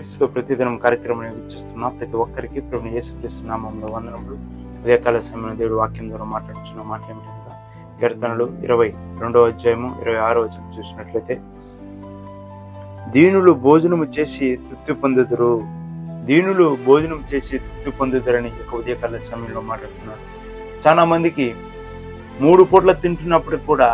క్రీస్తు ప్రతిదినం కార్యక్రమం వీక్షిస్తున్నా ప్రతి ఒక్కరికి ప్రభు యేసుక్రీస్తు నామంలో వందనములు. ఉదయకాల సమయంలో దేవుడు వాక్యం ద్వారా మాట్లాడుచున్న మాట ఏమిటంటే కీర్తనలు ఇరవై రెండవ అధ్యాయము ఇరవై ఆరో వచ్చిన చూసినట్లయితే దీనులు భోజనము చేసి తృప్తి పొందుదురు. దీనులు భోజనం చేసి తృప్తి పొందుదరని ఒక ఉదయకాల సమయంలో మాట్లాడుతున్నారు చాలా మందికి మూడు పూట్ల తింటున్నప్పుడు కూడా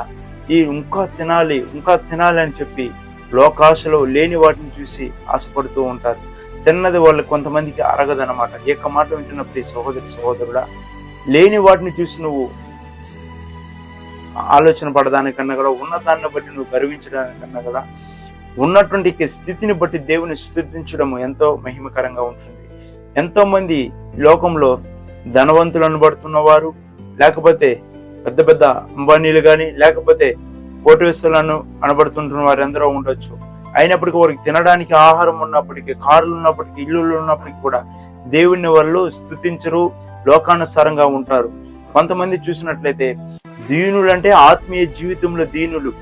ఈ ఇంకా తినాలి ఇంకా తినాలి అని చెప్పి లోకాశలో లేని వాటిని చూసి ఆశపడుతూ ఉంటారు. తిన్నది వాళ్ళు కొంతమందికి అరగదనమాట ఏక మాట వింటున్న ప్రతి సహోదరి సహోదరుడా లేని వాటిని చూసి నువ్వు ఆలోచన పడడానికన్నా కూడా ఉన్నదాన్ని బట్టి నువ్వు గర్వించడానికన్నా కూడా ఉన్నటువంటి స్థితిని బట్టి దేవుని స్థుతించడం ఎంతో మహిమకరంగా ఉంటుంది. ఎంతో మంది లోకంలో ధనవంతులు అనబడుతున్నవారు లేకపోతే పెద్ద పెద్ద అంబానీలు కానీ లేకపోతే కోటివేస్తులను అనబడుతుంటున్న వారందరూ ఉండొచ్చు. అయినప్పటికీ వారికి తినడానికి ఆహారం ఉన్నప్పటికీ కార్లు ఉన్నప్పటికీ ఇల్లులు ఉన్నప్పటికీ కూడా దేవుని వాళ్ళు స్థుతించరు లోకానుసారంగా ఉంటారు. కొంతమంది చూసినట్లయితే దీనులు అంటే ఆత్మీయ జీవితంలో దీనులు.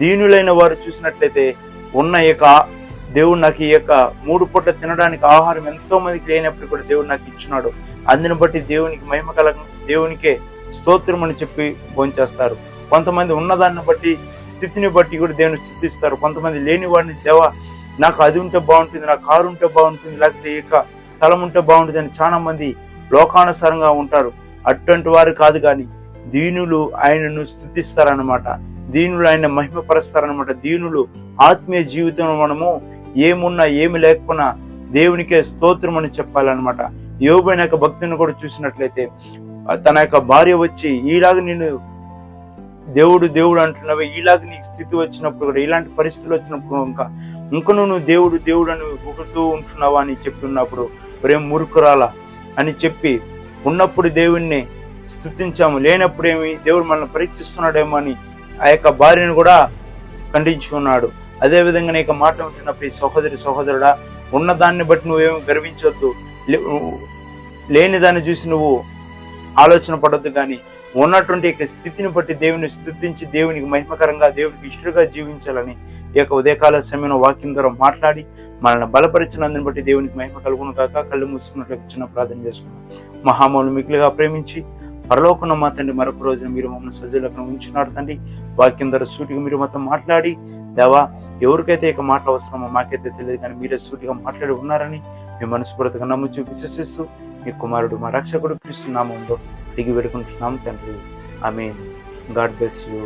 దీనులైన వారు చూసినట్లయితే ఉన్న యొక్క దేవుడు నాకు ఈ యొక్క మూడు పూట తినడానికి ఆహారం ఎంతో మందికి లేనప్పుడు కూడా దేవుడు నాకు ఇచ్చినాడు. అందుని బట్టి దేవునికి మహిమ కల దేవునికే స్తోత్రం అని చెప్పి భోంచేస్తారు. కొంతమంది ఉన్నదాన్ని బట్టి స్థితిని బట్టి కూడా దేవుని స్థుతిస్తారు. కొంతమంది లేని వాడిని దేవ నాకు అది ఉంటే బాగుంటుంది నాకు కారు ఉంటే బాగుంటుంది లేకపోతే ఇక స్థలం ఉంటే బాగుంటుంది అని చాలా మంది లోకానుసారంగా ఉంటారు. అటువంటి వారు కాదు కానీ దీనులు ఆయనను స్థుతిస్తారనమాట దీనులు ఆయన మహిమపరుస్తారనమాట దీనులు ఆత్మీయ జీవితంలో మనము ఏమున్నా ఏమి లేకపోయినా దేవునికే స్తోత్రం అని చెప్పాలన్నమాట. యోబైన యొక్క భక్తిని కూడా చూసినట్లయితే తన యొక్క భార్య వచ్చి ఈలాగా నేను దేవుడు దేవుడు అంటున్నావే ఇలాగ నీకు స్థితి వచ్చినప్పుడు కూడా ఇలాంటి పరిస్థితులు వచ్చినప్పుడు ఇంకా ఇంక నువ్వు దేవుడు దేవుడు అని పొగుడుతూ ఉంటున్నావా అని చెప్పి ఉన్నప్పుడు ప్రేమ మురుకురాలా అని చెప్పి ఉన్నప్పుడు దేవుణ్ణి స్థుతించాము. లేనప్పుడేమి దేవుడు మనల్ని పరీక్షిస్తున్నాడేమో అని ఆ యొక్క భార్యను కూడా ఖండించుకున్నాడు అదే విధంగా నీకు మాట ఉంటున్నప్పుడు ఈ సహోదరి సహోదరుడా ఉన్న దాన్ని బట్టి నువ్వేమి గర్వించొద్దు. లే- లేని దాన్ని చూసి నువ్వు ఆలోచన పడొద్దు కానీ ఉన్నటువంటి యొక్క స్థితిని బట్టి దేవుని స్థుతించి దేవునికి మహిమకరంగా దేవునికి ఇష్టడుగా జీవించాలని ఈ యొక్క ఉదయకాల సమయంలో వాక్యం ద్వారా మాట్లాడి మనల్ని బలపరిచినందుని బట్టి దేవునికి మహిమ కలుగును కాక కళ్ళు మూసుకున్నట్లు చిన్న ప్రార్థన చేసుకున్నాం మహామౌలు మిగిలిగా ప్రేమించి పరలోకున్న మా తండ్రి మరొక రోజున మీరు మమ్మల్ని సజ్జులకు ఉంచినారు తండ్రి. వాక్యం ద్వారా సూటిగా మీరు మొత్తం మాట్లాడి దేవా ఎవరికైతే ఇక మాటలు అవసరమో మాకైతే తెలియదు కానీ మీరే సూటిగా మాట్లాడి ఉన్నారని మీ మనస్ఫూర్తిగా నమ్ముచు విశ్వసిస్తూ మీ కుమారుడు మా రక్షకుడు క్రీస్తు నామంలో దిగి పెడుకుంటున్నాం తండ్రి. I mean God bless you.